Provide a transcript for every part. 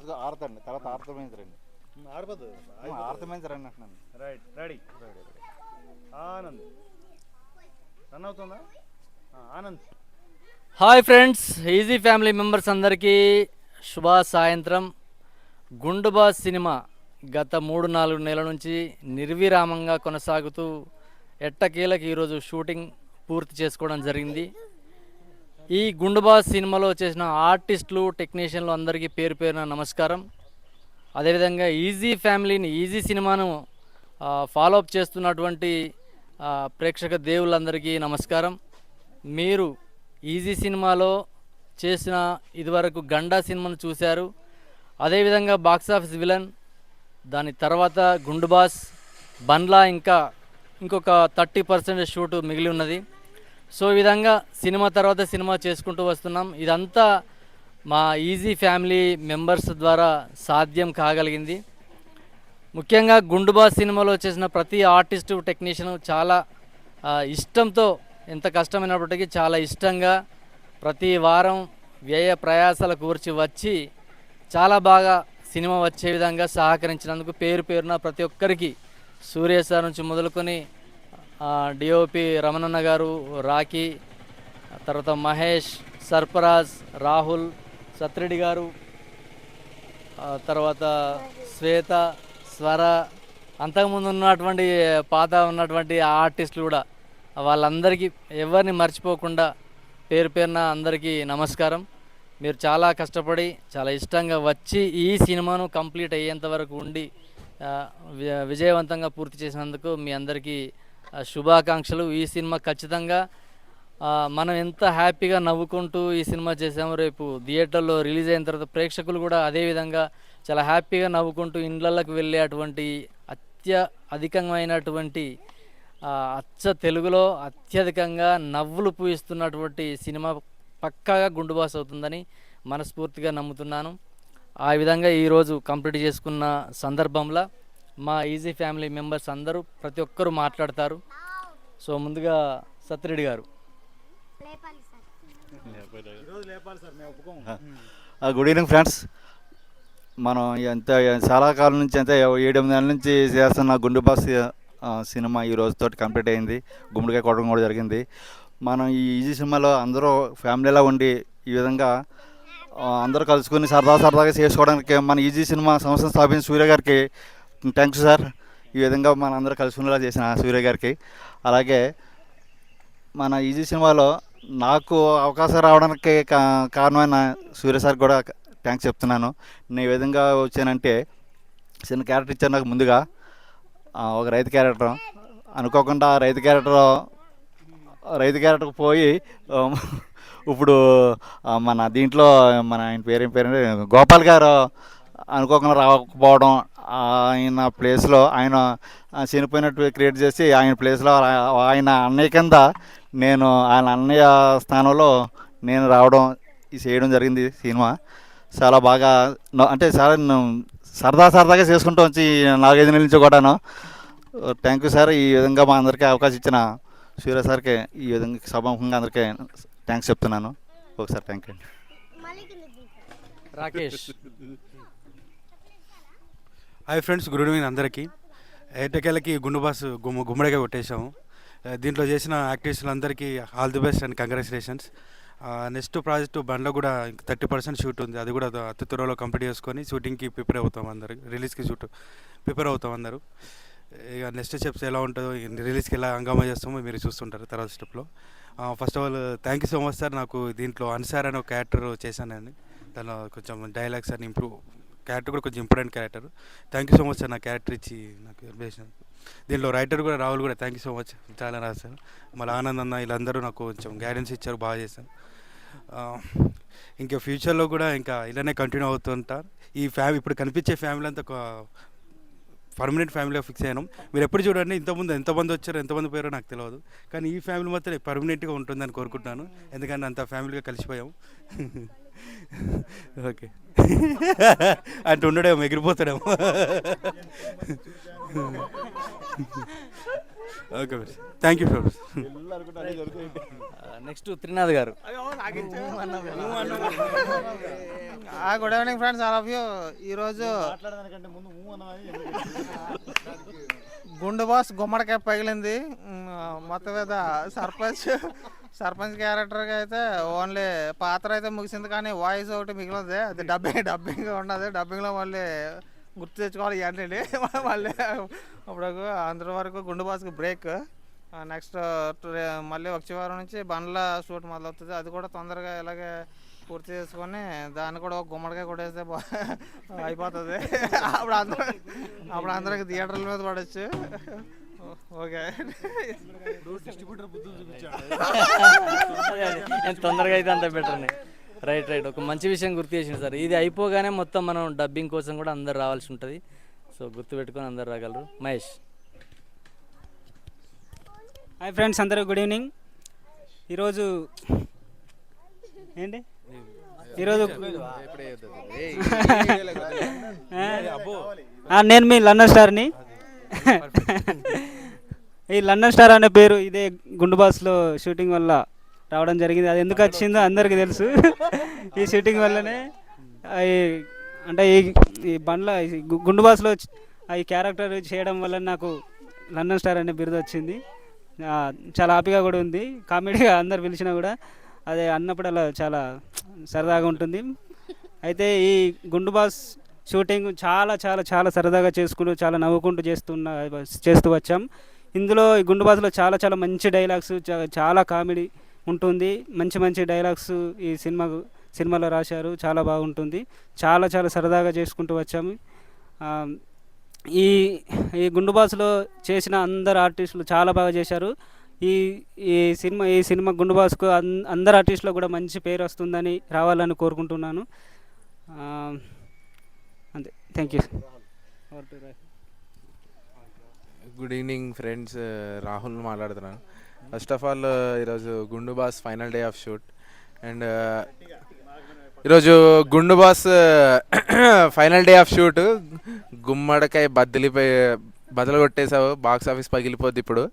ఆరు ఆరుతండి. తర్వాత ఆరుతమైంది రండి. ఆరుతమైంది రండి అంటున్నాను. Right ready. ఆనంద్. రన్ అవుతుందా? ఆ, Anand. Hi friends easy family members అందరికీ శుభ సాయంత్రం. గుండుబాస్ సినిమా గత మూడు నాలుగు నెలల నుంచి నిర్విరామంగా కొనసాగుతూ ఎట్టకేలకు ఈరోజు షూటింగ్ పూర్తి చేసుకోవడం జరిగింది. ఈ గుండుబాస్ సినిమాలో చేసిన ఆర్టిస్టులు టెక్నీషియన్లు అందరికీ పేరు పేరున నమస్కారం. అదేవిధంగా ఈజీ ఫ్యామిలీని ఈజీ సినిమాను ఫాలోఅప్ చేస్తున్నటువంటి ప్రేక్షక దేవుళ్ళందరికీ నమస్కారం. మీరు ఈజీ సినిమాలో చేసిన ఇదివరకు గండా సినిమాను చూశారు. అదేవిధంగా బాక్స్ ఆఫీస్ విలన్ దాని తర్వాత గుండుబాస్ బండ్లా ఇంకా ఇంకొక థర్టీ పర్సెంట్ షూటు మిగిలి ఉన్నది. సో ఈ విధంగా సినిమా తర్వాత సినిమా చేసుకుంటూ వస్తున్నాం. ఇదంతా మా ఈజీ ఫ్యామిలీ మెంబర్స్ ద్వారా సాధ్యం కాగలిగింది. ముఖ్యంగా గుండుబాస్ సినిమాలో చేసిన ప్రతి ఆర్టిస్టు టెక్నీషియన్ చాలా ఇష్టంతో ఎంత కష్టమైనప్పటికీ చాలా ఇష్టంగా ప్రతి వారం వ్యయ ప్రయాసాల కూర్చి వచ్చి చాలా బాగా సినిమా వచ్చే విధంగా సహకరించినందుకు పేరు పేరున ప్రతి ఒక్కరికి సూర్య సార్ నుంచి మొదలుకొని డిఓపి రమణన్న గారు రాఖీ తర్వాత మహేష్ సర్ఫరాజ్ రాహుల్ సత్రెడ్డి గారు తర్వాత శ్వేత స్వర అంతకుముందు ఉన్నటువంటి పాత ఉన్నటువంటి ఆర్టిస్టులు కూడా వాళ్ళందరికీ ఎవరిని మర్చిపోకుండా పేరు పేరున అందరికీ నమస్కారం. మీరు చాలా కష్టపడి చాలా ఇష్టంగా వచ్చి ఈ సినిమాను కంప్లీట్ అయ్యేంత వరకు ఉండి విజయవంతంగా పూర్తి చేసినందుకు మీ అందరికీ శుభాకాంక్షలు. ఈ సినిమా ఖచ్చితంగా మనం ఎంత హ్యాపీగా నవ్వుకుంటూ ఈ సినిమా చేసాము రేపు థియేటర్లో రిలీజ్ అయిన తర్వాత ప్రేక్షకులు కూడా అదే విధంగా చాలా హ్యాపీగా నవ్వుకుంటూ ఇండ్లకి వెళ్ళే అటువంటి అత్య అధికమైనటువంటి అచ్చ తెలుగులో అత్యధికంగా నవ్వులు పూయిస్తున్నటువంటి సినిమా పక్కాగా గుండుబాస్ అవుతుందని మనస్ఫూర్తిగా నమ్ముతున్నాను. ఆ విధంగా ఈరోజు కంప్లీట్ చేసుకున్న సందర్భంలో మా ఈజీ ఫ్యామిలీ మెంబర్స్ అందరూ ప్రతి ఒక్కరూ మాట్లాడతారు. సో ముందుగా సత్యరెడ్డి గారు. లేపాలి గుడ్ ఈవినింగ్ ఫ్రెండ్స్. మనం ఎంత చాలా కాలం నుంచి అంటే ఏడు ఎనిమిది నెలల నుంచి చేస్తున్న గుండు బాస్ సినిమా ఈ రోజుతో కంప్లీట్ అయింది. గుమ్మడికాయ కొట్టడం కూడా జరిగింది. మనం ఈ ఈజీ సినిమాలో అందరూ ఫ్యామిలీలా ఉండి ఈ విధంగా అందరూ కలుసుకొని సరదా సరదాగా చేసుకోవడానికి మన ఈజీ సినిమా సంస్థను స్థాపించిన సూర్య గారికి థ్యాంక్స్ సార్ ఈ విధంగా మన అందరూ ఉండేలా చేసిన సూర్య గారికి. అలాగే మన ఈజీ సినిమాలో నాకు అవకాశం రావడానికి కా- కారణమైన సూర్య సార్ కూడా థ్యాంక్స్ చెప్తున్నాను. నేను ఈ విధంగా వచ్చానంటే చిన్న క్యారెక్టర్ ఇచ్చారు నాకు ముందుగా. ఒక రైతు క్యారెక్టర్. అనుకోకుండా ఆ రైతు క్యారెక్టర్ రైతు క్యారెక్టర్కి పోయి ఇప్పుడు మన దీంట్లో మన ఆయన పేరేం పేరు? గోపాల్ గారు అనుకోకుండా రాకపోవడం ఆయన ప్లేస్లో ఆయన ఆ, చనిపోయినట్టు క్రియేట్ చేసి ఆయన ప్లేస్లో ఆయన అన్నయ్య కింద నేను ఆయన అన్నయ్య స్థానంలో నేను రావడం ఇది చేయడం జరిగింది సినిమా. చాలా బాగా అంటే చాలా న- సరదా సరదాగా చేసుకుంటూ వచ్చి ఈ నాలుగైదు నెలల నుంచి కూడాను. థ్యాంక్ యూ సార్ ఈ విధంగా మా అందరికీ అవకాశం ఇచ్చిన సూర్య సార్కి ఈ విధంగా సభాముఖంగా అందరికీ థ్యాంక్స్ చెప్తున్నాను. ఒకసారి thank you Rakesh. Hi friends good evening అందరికీ. ఎట్టకేళ్ళకి గుండు బాస్ గుమ్మ గుమ్మడిగా కొట్టేశాము. దీంట్లో చేసిన యాక్టివిస్టులందరికీ all the best and congratulations. Next project బండ్లో కూడా థర్టీ పర్సెంట్ షూట్ ఉంది. అది కూడా అతి త్వరలో కంప్లీట్ చేసుకొని షూటింగ్కి ప్రిపేర్ అవుతాం అందరు. రిలీజ్కి షూట్ ప్రిపేర్ అవుతాం అందరు. ఇక నెక్స్ట్ స్టెప్స్ ఎలా ఉంటుందో రిలీజ్కి ఎలా హంగామా చేస్తామో మీరు చూస్తుంటారు తర్వాత స్టెప్లో. First of all thank you so much sir నాకు దీంట్లో అన్సార్ అనే ఒక క్యారెక్టర్ చేశానండి. దానిలో కొంచెం డైలాగ్స్ అని ఇంప్రూవ్ క్యారెక్టర్ కూడా కొంచెం important character. Thank you so much sir నా క్యారెక్టర్ ఇచ్చి నాకు చేసినందుకు దీనిలో రైటర్ కూడా రాహుల్ కూడా థ్యాంక్ యూ సో మచ్ చాలా రాశారు. మళ్ళీ ఆనంద్ అన్న వీళ్ళందరూ నాకు కొంచెం గైడెన్స్ ఇచ్చారు బాగా చేశాను ఇంకా ఫ్యూచర్లో కూడా ఇంకా ఇలానే కంటిన్యూ అవుతుంటారు ఈ ఫ్యామిలీ ఇప్పుడు కనిపించే ఫ్యామిలీ అంతా ఒక పర్మనెంట్ ఫ్యామిలీగా ఫిక్స్ అయ్యాను మీరు ఎప్పుడు చూడండి ఇంతకుముందు ఎంతమంది వచ్చారో ఎంతమంది పోయారో నాకు తెలియదు. కానీ ఈ ఫ్యామిలీ మాత్రం పర్మనెంట్గా ఉంటుందని కోరుకుంటున్నాను. ఎందుకంటే అంత ఫ్యామిలీగా కలిసిపోయాం. ఓకే. అంటే ఉండడేమో ఎగిరిపోతాడేమో. Okay thank you friends next Trinath గారు. Good evening friends all of you ఈరోజు గుండు బాస్ గుమ్మడికాయ పగిలింది. మొత్తం మీద సర్పంచ్ సర్పంచ్ క్యారెక్టర్గా అయితే ఓన్లీ పాత్ర అయితే ముగిసింది కానీ వాయిస్ ఒకటి మిగిలింది. అది డబ్బింగ్ డబ్బింగ్ ఉన్నది. డబ్బింగ్లో మళ్ళీ గుర్తు తెచ్చుకోవాలి ఇవన్నీ మళ్ళీ అప్పుడు అందరి వరకు గుండెబాస్కి బ్రేక్. నెక్స్ట్ మళ్ళీ వచ్చే వారం నుంచి బండ్ల షూట్ మొదలవుతుంది. అది కూడా తొందరగా ఇలాగే పూర్తి చేసుకొని దాన్ని కూడా ఒక గుమ్మడికాయ కొట్టేస్తే అయిపోతుంది. అప్పుడు అందరూ అప్పుడు అందరికి థియేటర్ల మీద పడవచ్చు ఓకే. తొందరగా అయితే అంత బెటర్ రైట్ రైట్ ఒక మంచి విషయం గుర్తు చేసింది సార్. ఇది అయిపోగానే మొత్తం మనం డబ్బింగ్ కోసం కూడా అందరు రావాల్సి ఉంటుంది. సో గుర్తు పెట్టుకొని అందరు రాగలరు. మహేష్. హాయ్ ఫ్రెండ్స్ అందరూ గుడ్ ఈవినింగ్ ఈరోజు ఏంటి? ఈరోజు ఆ, నేను మీ లండన్ స్టార్ని ఈ లండన్ స్టార్ అనే పేరు ఇదే గుండు బాస్లో షూటింగ్ వల్ల రావడం జరిగింది. అది ఎందుకు వచ్చిందో అందరికీ తెలుసు. ఈ షూటింగ్ వల్లనే అంటే ఈ ఈ బండ్ల గుండుబాస్లో గుండు బాస్లో ఆ ఈ క్యారెక్టర్ చేయడం వల్ల నాకు లండన్ స్టార్ అనే బిరుదు వచ్చింది. చాలా హ్యాపీగా కూడా ఉంది. కామెడీగా అందరు పిలిచినా కూడా అదే అన్నప్పుడు అలా చాలా సరదాగా ఉంటుంది. అయితే ఈ గుండు బాస్ షూటింగ్ చాలా చాలా చాలా సరదాగా చేసుకుంటూ చాలా నవ్వుకుంటూ చేస్తున్న చేస్తూ వచ్చాం. ఇందులో ఈ గుండుబాస్లో చాలా చాలా మంచి డైలాగ్స్ చాలా కామెడీ ఉంటుంది. మంచి మంచి డైలాగ్స్ ఈ సినిమా సినిమాలో రాశారు. చాలా బాగుంటుంది. చాలా చాలా సరదాగా చేసుకుంటూ వచ్చాము ఈ ఈ గుండు బాస్లో చేసిన అందరు ఆర్టిస్టులు చాలా బాగా చేశారు. ఈ ఈ సినిమా ఈ సినిమా గుండుబాస్కు అంద అందరు ఆర్టిస్టులో కూడా మంచి పేరు వస్తుందని రావాలని కోరుకుంటున్నాను. అంతే. Thank you. Good evening friends Rahul మాట్లాడుతున్నాను. ఫస్ట్ ఆఫ్ ఆల్ ఈరోజు Gundu boss final day of shoot and ఈరోజు Gundu boss final day of shoot గుమ్మడికాయ బద్దలిపోయి బదులు కొట్టేశావు బాక్స్ ఆఫీస్ పగిలిపోద్ది ఇప్పుడు.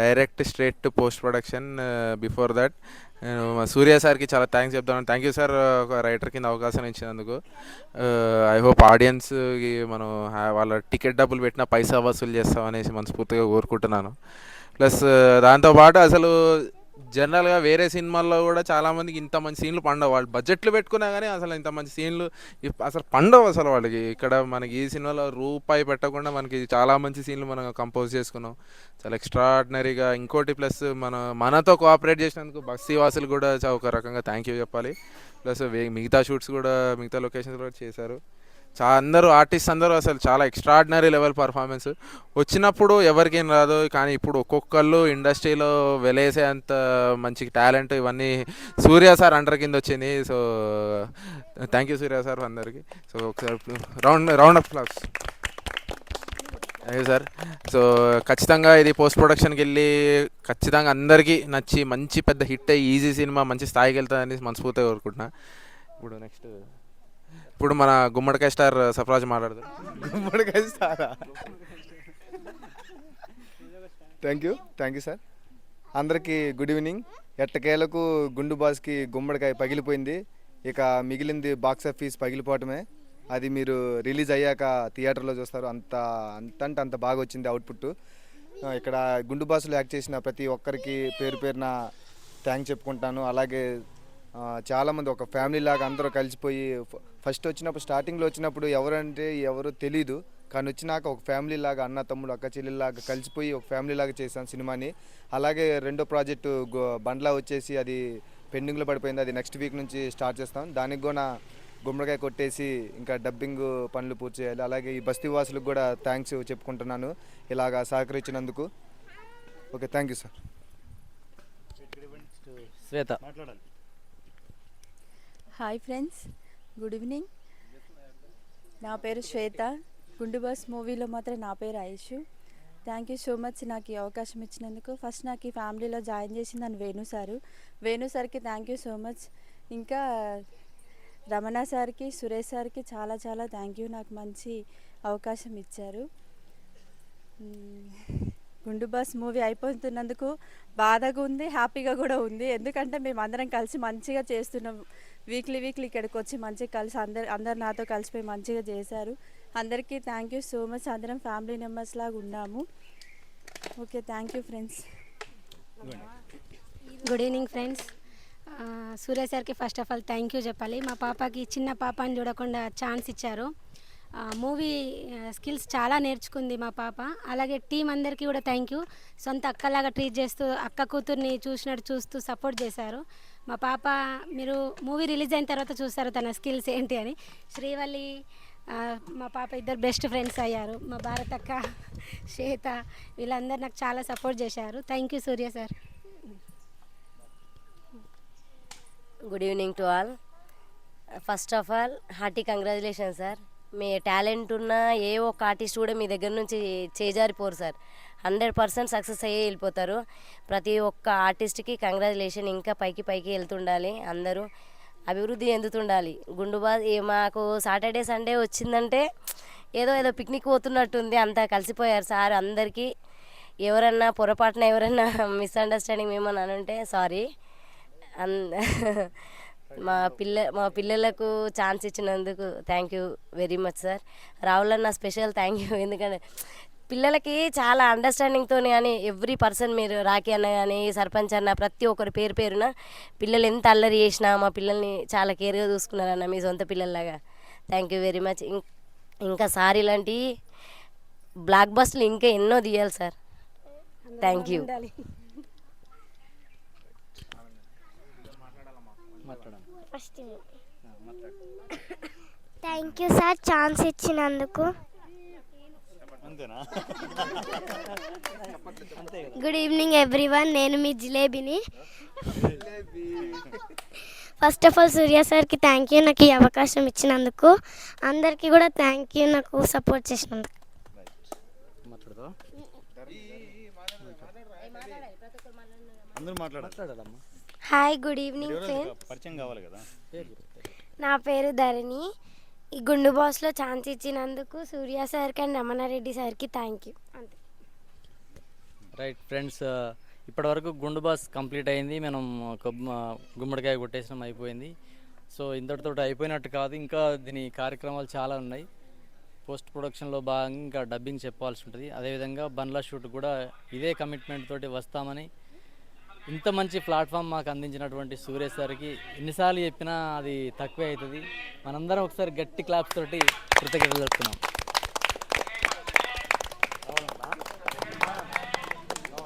Direct straight to post production uh, before that. నేను uh, మా సూర్య సార్కి చాలా థ్యాంక్స్ చెప్తాను థ్యాంక్ యూ సార్ ఒక రైటర్ కింద అవకాశం ఇచ్చినందుకు. Uh, ఐ హోప్ ఆడియన్స్కి మనం వాళ్ళ టికెట్ డబ్బులు పెట్టిన పైసా వసూలు చేస్తామనేసి మనస్ఫూర్తిగా కోరుకుంటున్నాను. ప్లస్ దాంతోపాటు అసలు జనరల్గా వేరే సినిమాల్లో కూడా చాలామందికి ఇంత మంచి సీన్లు పండవు. వాళ్ళు బడ్జెట్లు పెట్టుకున్నా కానీ అసలు ఇంత మంచి సీన్లు ఇప్- అసలు పండవు అసలు వాళ్ళకి. ఇక్కడ మనకి ఈ సినిమాలో రూపాయి పెట్టకుండా మనకి చాలా మంచి సీన్లు మనం కంపోజ్ చేసుకున్నాం. చాలా ఎక్స్ట్రాడినరీగా ఇంకోటి ప్లస్ మన మనతో కోఆపరేట్ చేసినందుకు బస్సీ వాసులు కూడా చా- ఒక రకంగా థ్యాంక్ యూ చెప్పాలి. ప్లస్ మిగతా షూట్స్ కూడా మిగతా లొకేషన్స్ కూడా చేశారు. చా అందరూ ఆర్టిస్ట్ అందరూ అసలు చాలా ఎక్స్ట్రాడినరీ లెవెల్ పర్ఫార్మెన్స్ వచ్చినప్పుడు ఎవరికేం రాదు కానీ ఇప్పుడు ఒక్కొక్కళ్ళు ఇండస్ట్రీలో వెలేసే అంత మంచి టాలెంట్ ఇవన్నీ సూర్య సార్ అండర్ కింద వచ్చింది. So thank you Surya sir అందరికీ. సో ఒకసారి రౌండ్ రౌండ్ ఆఫ్ క్లాస్ అదే సార్ సో ఖచ్చితంగా ఇది పోస్ట్ ప్రొడక్షన్కి వెళ్ళి ఖచ్చితంగా అందరికీ నచ్చి మంచి పెద్ద హిట్ అయ్యి ఈజీ సినిమా మంచి స్థాయికి వెళ్తుందని మనస్ఫూర్తిగా కోరుకుంటున్నా. ఇప్పుడు నెక్స్ట్ ఇప్పుడు మన గుమ్మడికాయ స్టార్ సఫరాజ్ మాట్లాడదు గుమ్మడికాయ star? Thank you thank you sir అందరికీ గుడ్ ఈవినింగ్ ఎట్టకేలకు గుండు బాస్కి గుమ్మడికాయ పగిలిపోయింది. ఇక మిగిలింది బాక్స్ ఆఫీస్ పగిలిపోవటమే. అది మీరు రిలీజ్ అయ్యాక థియేటర్లో చూస్తారు. అంత అంత అంటే అంత బాగా వచ్చింది అవుట్పుట్ ఇక్కడ గుండు బాసులు యాక్ట్ చేసిన ప్రతి ఒక్కరికి పేరు పేరున థ్యాంక్ చెప్పుకుంటాను. అలాగే చాలామంది ఒక ఫ్యామిలీ లాగా అందరూ కలిసిపోయి ఫస్ట్ వచ్చినప్పుడు స్టార్టింగ్లో వచ్చినప్పుడు ఎవరంటే ఎవరు తెలీదు. కానీ వచ్చినాక ఒక ఫ్యామిలీ లాగా అన్న తమ్ముడు అక్క చెల్లెల్లాగా కలిసిపోయి ఒక ఫ్యామిలీ లాగా చేశాను సినిమాని. అలాగే రెండో ప్రాజెక్టు బండ్లా వచ్చేసి అది పెండింగ్లో పడిపోయింది. అది నెక్స్ట్ వీక్ నుంచి స్టార్ట్ చేస్తాం. దానికి కూడా గుమ్మడికాయ కొట్టేసి ఇంకా డబ్బింగ్ పనులు పూర్తి చేయాలి. అలాగే ఈ బస్తీ వాసులకు కూడా థ్యాంక్స్ చెప్పుకుంటున్నాను. ఇలాగా సహకరించినందుకు. Okay thank you sir Shweta. మాట్లాడాలి. హాయ్ ఫ్రెండ్స్ గుడ్ ఈవినింగ్ నా పేరు శ్వేత. గుండుబాస్ మూవీలో మాత్రం నా పేరు Ayush. Thank you so much నాకు ఈ అవకాశం ఇచ్చినందుకు. ఫస్ట్ నాకు ఈ ఫ్యామిలీలో జాయిన్ చేసింది అని వేణు సారు. వేణు సార్కి థ్యాంక్ యూ సో మచ్ ఇంకా రమణ సార్కి సురేష్ సార్కి చాలా చాలా థ్యాంక్ యూ నాకు మంచి అవకాశం ఇచ్చారు. గుండు బాస్ మూవీ అయిపోతున్నందుకు బాధగా ఉంది హ్యాపీగా కూడా ఉంది. ఎందుకంటే మేము అందరం కలిసి మంచిగా చేస్తున్నాం. వీక్లీ వీక్లీ ఇక్కడికి వచ్చి మంచిగా కలిసి అందరు అందరు నాతో కలిసిపోయి మంచిగా చేశారు. అందరికీ థ్యాంక్ యూ సో మచ్ అందరం ఫ్యామిలీ మెంబర్స్ లాగా ఉన్నాము. Okay thank you friends good evening friends Surya సార్కి first of all thank you చెప్పాలి. మా పాపకి చిన్న పాపని చూడకుండా ఛాన్స్ ఇచ్చారు. మూవీ స్కిల్స్ చాలా నేర్చుకుంది మా పాప. అలాగే టీం అందరికీ కూడా థ్యాంక్ యూ. సొంత అక్కలాగా ట్రీట్ చేస్తూ అక్క కూతుర్ని చూసినట్టు చూస్తూ సపోర్ట్ చేశారు. మా పాప మీరు మూవీ రిలీజ్ అయిన తర్వాత చూస్తారు తన స్కిల్స్ ఏంటి అని. శ్రీవల్లి మా పాప ఇద్దరు బెస్ట్ ఫ్రెండ్స్ అయ్యారు. మా భారత్ అక్క శ్వేత వీళ్ళందరూ నాకు చాలా సపోర్ట్ చేశారు. Thank you Surya sir. Good evening to all. First of all hearty congratulation sir. Me talent ఉన్న ఏ ఒక్క ఆర్టిస్ట్ కూడా మీ దగ్గర నుంచి చేజారిపోరు సార్. హండ్రెడ్ పర్సెంట్ సక్సెస్ అయ్యే వెళ్ళిపోతారు. ప్రతి ఒక్క ఆర్టిస్ట్కి కంగ్రాచులేషన్ ఇంకా పైకి పైకి వెళ్తుండాలి. అందరూ అభివృద్ధి చెందుతుండాలి. గుండుబా మాకు సాటర్డే సండే వచ్చిందంటే ఏదో ఏదో పిక్నిక్ పోతున్నట్టుంది. అంతా కలిసిపోయారు సార్ అందరికీ. ఎవరన్నా పొరపాటున ఎవరన్నా మిస్అండర్స్టాండింగ్ ఏమన్నా అనుంటే సారీ అన్ మా పిల్ల మా పిల్లలకు ఛాన్స్ ఇచ్చినందుకు thank you very much sir Rahul అన్న స్పెషల్ థ్యాంక్ యూ ఎందుకంటే పిల్లలకి చాలా అండర్స్టాండింగ్తో కానీ ఎవ్రీ పర్సన్ మీరు రాఖీ అన్న కానీ సర్పంచ్ అన్న ప్రతి ఒక్కరి పేరు పేరున పిల్లలు ఎంత అల్లరి చేసినా మా పిల్లల్ని చాలా కేర్గా చూసుకున్నారన్న మీ సొంత పిల్లల్లాగా. థ్యాంక్ యూ వెరీ మచ్ ఇంకా సార్ ఇలాంటి బ్లాక్ బస్ట్లు ఇంకా ఎన్నో తీయాలి సార్ థ్యాంక్ యూ ఉండాలి first thank you sir chance ఇచ్చినందుకు. గుడ్ ఈవినింగ్ ఎవ్రీవన్ నేను మీ జిలేబీని. ఫస్ట్ ఆఫ్ ఆల్ సూర్య సార్కి థ్యాంక్ యూ నాకు ఈ అవకాశం ఇచ్చినందుకు. అందరికీ కూడా థ్యాంక్ యూ నాకు సపోర్ట్ చేసినందుకు. అందరూ మాట్లాడాలి. Hi good evening friends. పరిచయం కావాలి కదా? నా పేరు ధరణి. ఈ గుండు బాస్లో ఛాన్స్ ఇచ్చినందుకు సూర్య సార్కి అండ్ రమణారెడ్డి సార్కి థ్యాంక్ యూ అంతే. రైట్ ఫ్రెండ్స్ ఇప్పటివరకు గుండు బాస్ కంప్లీట్ అయింది. మనం గుమ్మడికాయ కొట్టేసినాం అయిపోయింది. సో ఇంతటితో అయిపోయినట్టు కాదు. ఇంకా దీని కార్యక్రమాలు చాలా ఉన్నాయి. పోస్ట్ ప్రొడక్షన్లో భాగంగా ఇంకా డబ్బింగ్ చెప్పాల్సి ఉంటుంది. అదేవిధంగా బండ్ల షూట్ కూడా ఇదే కమిట్మెంట్ తోటి వస్తామని ఇంత మంచి ప్లాట్ఫామ్ మాకు అందించినటువంటి సూర్య సార్కి ఎన్నిసార్లు చెప్పినా అది తక్కువే అవుతుంది. మనందరం ఒకసారి గట్టి క్లాప్స్ తోటి కృతజ్ఞతలు చెప్తున్నాం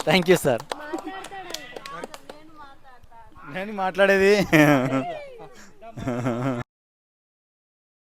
థ్యాంక్ యూ సార్. నేను మాట్లాడేది.